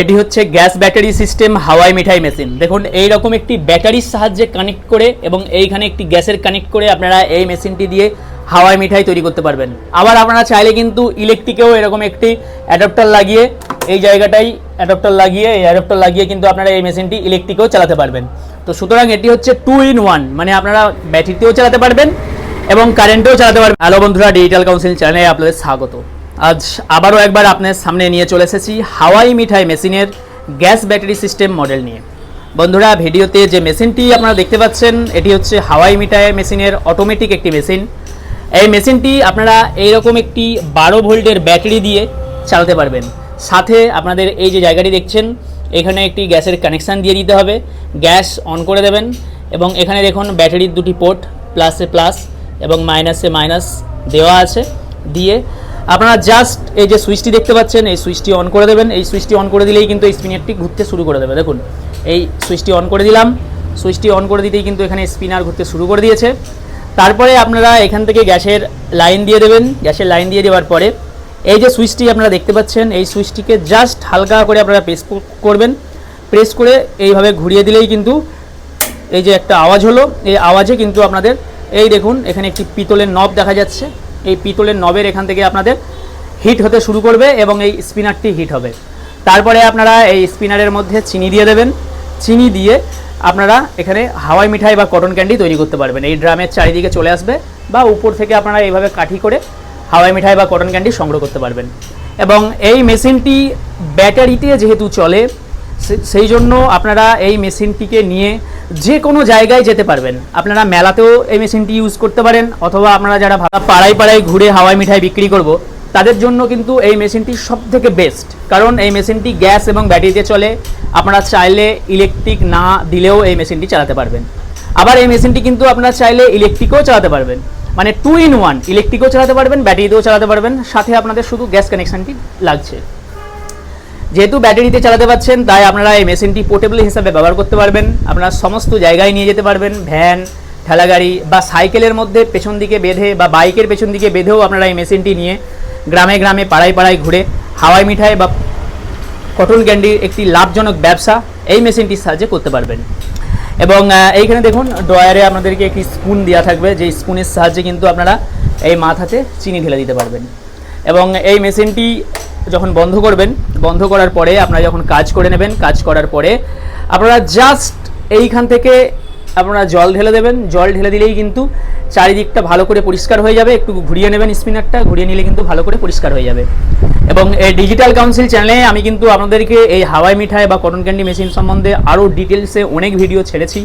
এটি হচ্ছে gas battery system হাওয়াই মিঠাই মেশিন। দেখুন এই রকম একটি ব্যাটারির সাহায্যে কানেক্ট করে এবং এইখানে একটি গ্যাসের কানেক্ট করে আপনারা এই মেশিনটি দিয়ে হাওয়াই মিঠাই তৈরি করতে পারবেন। আবার আপনারা চাইলে কিন্তু ইলেকট্রিকেও এরকম একটি অ্যাডাপ্টার লাগিয়ে এই জায়গাটাই অ্যাডাপ্টার লাগিয়ে, এই অ্যাডাপ্টার লাগিয়ে কিন্তু আপনারা এই মেশিনটি ইলেকট্রিকেও চালাতে পারবেন। তো সুতরাং এটি হচ্ছে টু ইন ওয়ান মানে আপনারা ব্যাটারিতেও চালাতে পারবেন এবং কারেন্টেও চালাতে পারবেন। হ্যালো বন্ধুরা ডিজিটাল কাউন্সিল চ্যানেলে আপনাদের স্বাগত। আজ আবারও একবার আপনার সামনে নিয়ে চলে এসেছি হাওয়াই মিঠাই মেশিনের গ্যাস ব্যাটারি সিস্টেম মডেল নিয়ে। বন্ধুরা, ভিডিওতে যে মেশিনটি আপনারা দেখতে পাচ্ছেন, এটি হচ্ছে হাওয়াই মিঠাই মেশিনের অটোমেটিক একটি মেশিন। এই মেশিনটি আপনারা এইরকম একটি বারো ভোল্টের ব্যাটারি দিয়ে চালাতে পারবেন। সাথে আপনাদের এই যে জায়গাটি দেখছেন, এখানে একটি গ্যাসের কানেকশান দিয়ে দিতে হবে। গ্যাস অন করে দেবেন এবং এখানে দেখুন, ব্যাটারির দুটি পোর্ট প্লাসে প্লাস এবং মাইনাসে মাইনাস দেওয়া আছে। দিয়ে আপনারা জাস্ট এই যে সুইচটি দেখতে পাচ্ছেন, এই সুইচটি অন করে দেবেন। এই সুইচটি অন করে দিলেই কিন্তু এই স্পিনারটি ঘুরতে শুরু করে দেবে। দেখুন, এই সুইচটি অন করে দিলাম। সুইচটি অন করে দিতেই কিন্তু এখানে স্পিনার ঘুরতে শুরু করে দিয়েছে। তারপরে আপনারা এখান থেকে গ্যাসের লাইন দিয়ে দেবেন। গ্যাসের লাইন দিয়ে দেওয়ার পরে এই যে সুইচটি আপনারা দেখতে পাচ্ছেন, এই সুইচটিকে জাস্ট হালকা করে আপনারা প্রেস করবেন। প্রেস করে এইভাবে ঘুরিয়ে দিলেই কিন্তু এই যে একটা আওয়াজ হলো। এই আওয়াজে কিন্তু আপনাদের, এই দেখুন, এখানে একটি পিতলের নব দেখা যাচ্ছে। এই পিতলের নবের এখান থেকে আপনাদের হিট হতে শুরু করবে এবং এই স্পিনারটি হিট হবে। তারপরে আপনারা এই স্পিনারের মধ্যে চিনি দিয়ে দেবেন। চিনি দিয়ে আপনারা এখানে হাওয়াই মিঠাই বা কটন ক্যান্ডি তৈরি করতে পারবেন। এই ড্রামের চারিদিকে চলে আসবে বা উপর থেকে আপনারা এইভাবে কাঠি করে হাওয়াই মিঠাই বা কটন ক্যান্ডি সংগ্রহ করতে পারবেন। এবং এই মেশিনটি ব্যাটারিতে যেহেতু চলে সেই জন্য আপনারা এই মেশিনটিকে নিয়ে যে কোনো জায়গায় যেতে পারবেন। আপনারা মেলাতেও এই মেশিনটি ইউজ করতে পারেন, অথবা আপনারা যারা পাড়ায় পাড়ায় ঘুরে হাওয়াই মিঠাই বিক্রি করব, তাদের জন্য কিন্তু এই মেশিনটি সব থেকে বেস্ট কারণ এই মেশিনটি গ্যাস এবং ব্যাটারিতে চলে, আপনারা চাইলে ইলেকট্রিক না দিলেও এই মেশিনটি চালাতে পারবেন। আবার এই মেশিনটি কিন্তু আপনারা চাইলে ইলেকট্রিকও চালাতে পারবেন। মানে টু ইন ওয়ান ইলেকট্রিকও চালাতে পারবেন, ব্যাটারিতেও চালাতে পারবেন, সাথে আপনাদের শুধু গ্যাস কানেকশনটি লাগছে। যেহেতু ব্যাটারিতে চালাতে পারছেন, তাই আপনারা এই মেশিনটি পোর্টেবল হিসাবে ব্যবহার করতে পারবেন। আপনারা সমস্ত জায়গায় নিয়ে যেতে পারবেন, ভ্যান, ঠেলাগাড়ি বা সাইকেলের মধ্যে পেছন দিকে বেঁধে বা বাইকের পেছন দিকে বেঁধেও আপনারা এই মেশিনটি নিয়ে গ্রামে গ্রামে, পাড়ায় পাড়ায় ঘুরে হাওয়াই মিঠাই বা কটন ক্যান্ডির একটি লাভজনক ব্যবসা এই মেশিনটির সাহায্যে করতে পারবেন। এবং এইখানে দেখুন, ড্রয়ারে আপনাদেরকে একটি স্পুন দেওয়া থাকবে যে স্পুনের সাহায্যে কিন্তু আপনারা এই মাথাতে চিনি ঢেলে দিতে পারবেন। এবং এই মেশিনটি যখন বন্ধ করবেন, বন্ধ করার পরে আপনারা যখন কাজ করে নেবেন, কাজ করার পরে আপনারা জাস্ট এইখান থেকে আপনারা জল ঢেলে দেবেন। জল ঢেলে দিলেই কিন্তু চারিদিকটা ভালো করে পরিষ্কার হয়ে যাবে। একটু ঘুরিয়ে নেবেন স্পিনারটা, ঘুরিয়ে নিলে কিন্তু ভালো করে পরিষ্কার হয়ে যাবে। এবং এই ডিজিটাল কাউন্সিল চ্যানেলে আমি কিন্তু আপনাদেরকে এই হাওয়াই মিঠাই বা কটন ক্যান্ডি মেশিন সম্বন্ধে আরও ডিটেলসে অনেক ভিডিও ছেড়েছি।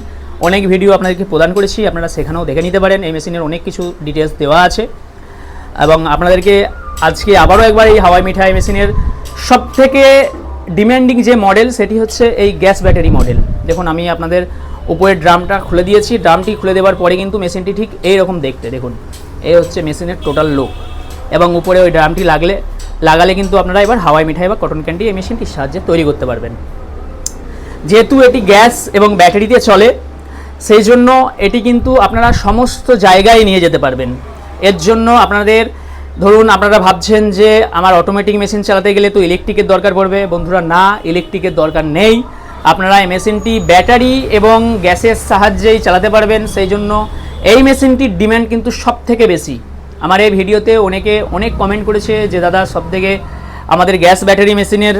অনেক ভিডিও আপনাদেরকে প্রদান করেছি। আপনারা সেখানেও দেখে নিতে পারেন। এই মেশিনের অনেক কিছু ডিটেলস দেওয়া আছে। এবং আপনাদেরকে আজকে আবারও একবার এই হাওয়াই মিঠাই মেশিনের সব থেকে ডিমান্ডিং যে মডেল সেটি হচ্ছে এই গ্যাস ব্যাটারি মডেল দেখুন, আমি আপনাদের উপরের ড্রামটা খুলে দিয়েছি। ড্রামটি খুলে দেওয়ার পরে কিন্তু মেশিনটি ঠিক এই রকম দেখতে, দেখুন। এই হচ্ছে মেশিনের টোটাল লুক এবং উপরে ওই ড্রামটি লাগলে, লাগালে কিন্তু আপনারা এবার হাওয়াই মিঠাই বা কটন ক্যান্ডি এই মেশিনটির সাহায্যে তৈরি করতে পারবেন। যেহেতু এটি গ্যাস এবং ব্যাটারিতে চলে, সেই জন্য এটি কিন্তু আপনারা সমস্ত জায়গায় নিয়ে যেতে পারবেন। এর জন্য আপনাদের ধরুন আপনারা ভাবছেন যে আমার অটোমেটিক মেশিন চালাতে গেলে তো ইলেকট্রিকের দরকার পড়বে। বন্ধুরা, না ইলেকট্রিকের দরকার নেই। আপনারা এই মেশিনটি ব্যাটারি এবং গ্যাসের সাহায্যেই চালাতে পারবেন। সেই জন্য এই মেশিনটির ডিমান্ড কিন্তু সব থেকে বেশি। আমার এই ভিডিওতে অনেকে অনেক কমেন্ট করেছে যে, দাদা সব থেকে আমাদের গ্যাস ব্যাটারি মেশিনের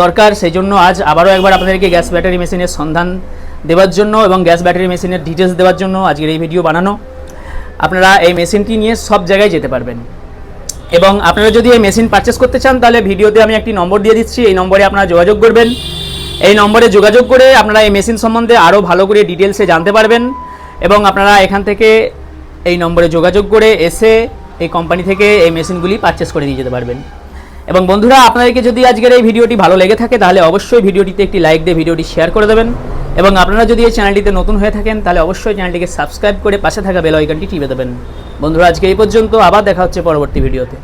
দরকার। সেই জন্য আজ আবারও একবার আপনাদেরকে গ্যাস ব্যাটারি মেশিনের সন্ধান দেওয়ার জন্য এবং গ্যাস ব্যাটারি মেশিনের ডিটেলস দেওয়ার জন্য আজকের এই ভিডিও বানানো। আপনারা এই মেশিনটি নিয়ে সব জায়গায় যেতে পারবেন। এবং আপনারা যদি এই মেশিন পারচেস করতে চান, তাহলে ভিডিওতে আমি একটি নম্বর দিয়ে দিচ্ছি। এই নম্বরে আপনারা যোগাযোগ করবেন। এই নম্বরে যোগাযোগ করে আপনারা এই মেশিন সম্বন্ধে আরও ভালো করে ডিটেলসে জানতে পারবেন এবং আপনারা এখান থেকে এই নম্বরে যোগাযোগ করে এসে এই কোম্পানি থেকে এই মেশিনগুলি পারচেস করে নিয়ে যেতে পারবেন। এবং বন্ধুরা, আপনাদেরকে যদি আজকের এই ভিডিওটি ভালো লেগে থাকে, তাহলে অবশ্যই ভিডিওটিতে একটি লাইক দিয়ে ভিডিওটি শেয়ার করে দেবেন। এবং আপনারা যদি এই চ্যানেলটিতে নতুন হয়ে থাকেন, তাহলে অবশ্যই চ্যানেলটিকে সাবস্ক্রাইব করে পাশে থাকা বেল আইকনটি টিপে দেবেন। বন্ধুরা আজকে এই পর্যন্ত আবার দেখা হচ্ছে পরবর্তী ভিডিওতে।